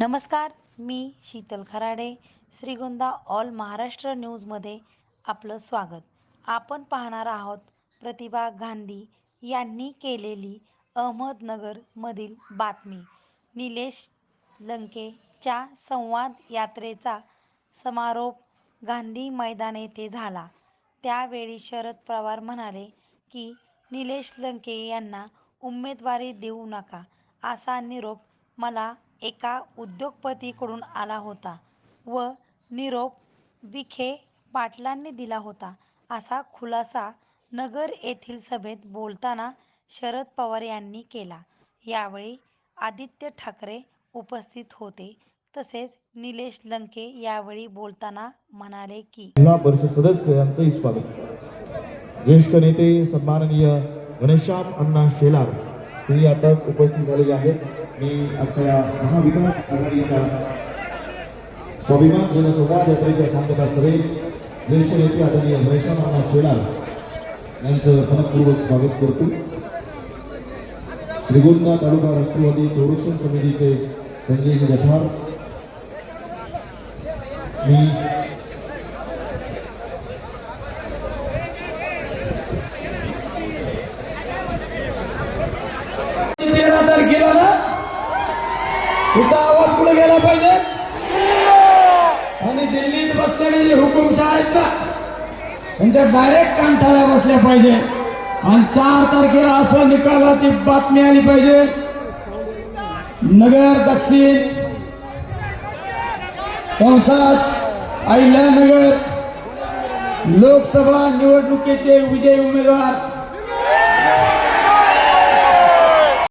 नमस्कार मी शीतल खराडे श्रीगोंदा ऑल महाराष्ट्र न्यूजमध्ये आपलं स्वागत. आपण पाहणार आहोत प्रतिभा गांधी यांनी केलेली अहमदनगरमधील बातमी. निलेश लंकेच्या संवाद यात्रेचा समारोप गांधी मैदान येथे झाला. त्यावेळी शरद पवार म्हणाले की निलेश लंके यांना उमेदवारी देऊ नका असा निरोप मला एका उद्योगपतीकडून आला होता व निरोप विखे पाटलांनी दिला होता. असा खुलासा नगर येथील सभेत बोलताना शरद पवार यांनी केला. यावेळी आदित्य ठाकरे उपस्थित होते. तसेच निलेश लंके यावेळी बोलताना म्हणाले की जिल्हा परिषद सदस्य यांचंही स्वागत. ज्येष्ठ नेते सन्माननीय घनश्याम अण्णा शेलार हे आताच उपस्थित झालेले आहेत. मी आमच्या महाविकास आघाडीच्या स्वाभिमान जनसंवाद यात्रेच्या शांतता सभेत ज्येष्ठ नेते आदरणीय घनश्याम शेलार यांचं मनपूर्वक स्वागत करतो. श्रीगोंदा तालुका राष्ट्रवादी संरक्षण समितीचे संजय जठार. मी तेरा ना? तिचा आवाज कुठे गेला पाहिजे? आणि दिल्लीत बसलेले जे हुकुमशाह आहेत ना त्यांच्या डायरेक्ट कांठाला बसल्या पाहिजे. आणि चार तारखेला असं निकालाची बातमी आली पाहिजे. नगर दक्षिण कंसात अहिल्यानगर लोकसभा निवडणुकीचे विजयी उमेदवार